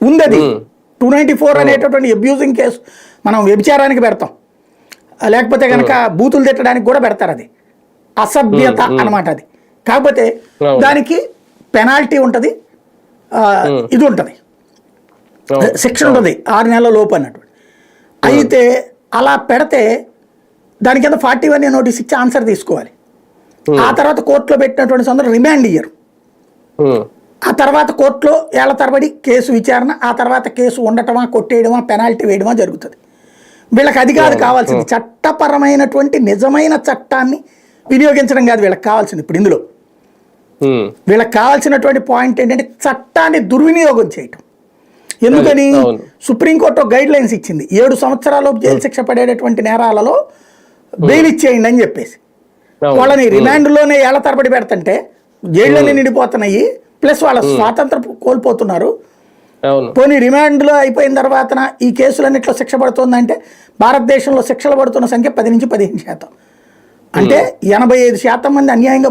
ఉంది అది two ninety four అనేటటువంటి అబ్యూజింగ్ కేసు మనం వ్యభిచారానికి పెడతాం. లేకపోతే కనుక బూతులు తిట్టడానికి కూడా పెడతారు అది. అసభ్యత అన్నమాట అది. కాకపోతే. దానికి పెనాల్టీ ఉంటుంది. ఇది ఉంటుంది. శిక్ష ఉంటుంది. ఆరు నెలల లోపు అన్నట్టు. అయితే అలా పెడితే దాని కింద ఫార్టీ వన్ నోటీస్ ఇచ్చి ఆన్సర్ తీసుకోవాలి. ఆ తర్వాత కోర్టులో పెట్టినటువంటి సందర్భం రిమాండ్ ఇయ్యరు. ఆ తర్వాత కోర్టులో ఏళ్ళ తరబడి కేసు విచారణ ఆ తర్వాత కేసు ఉండటమా కొట్టేయడమా పెనాల్టీ వేయడమా జరుగుతుంది. వీళ్ళకి అది కాదు కావాల్సింది చట్టపరమైనటువంటి నిజమైన చట్టాన్ని వినియోగించడం కాదు వీళ్ళకి కావాల్సింది ఇప్పుడు ఇందులో. వీళ్ళకి కావాల్సినటువంటి పాయింట్ ఏంటంటే చట్టాన్ని దుర్వినియోగం చేయటం. ఎందుకని. సుప్రీంకోర్టు గైడ్ లైన్స్ ఇచ్చింది. ఏడు సంవత్సరాలు జైలు శిక్ష పడేటటువంటి నేరాలలో బెయిల్ ఇచ్చేయండి అని చెప్పేసి. వాళ్ళని రిమాండ్లోనే ఏళ్ళ తరబడి పెడుతుంటే జైళ్ళని నిండిపోతున్నాయి. ప్లస్ వాళ్ళ స్వాతంత్రం కోల్పోతున్నారు. పోనీ రిమాండ్లో అయిపోయిన తర్వాత ఈ కేసులన్నిట్లో శిక్ష పడుతుందంటే భారతదేశంలో శిక్షలు పడుతున్న సంఖ్య పది నుంచి పదిహేను శాతం. అంటే ఎనభై ఐదు శాతం మంది అన్యాయంగా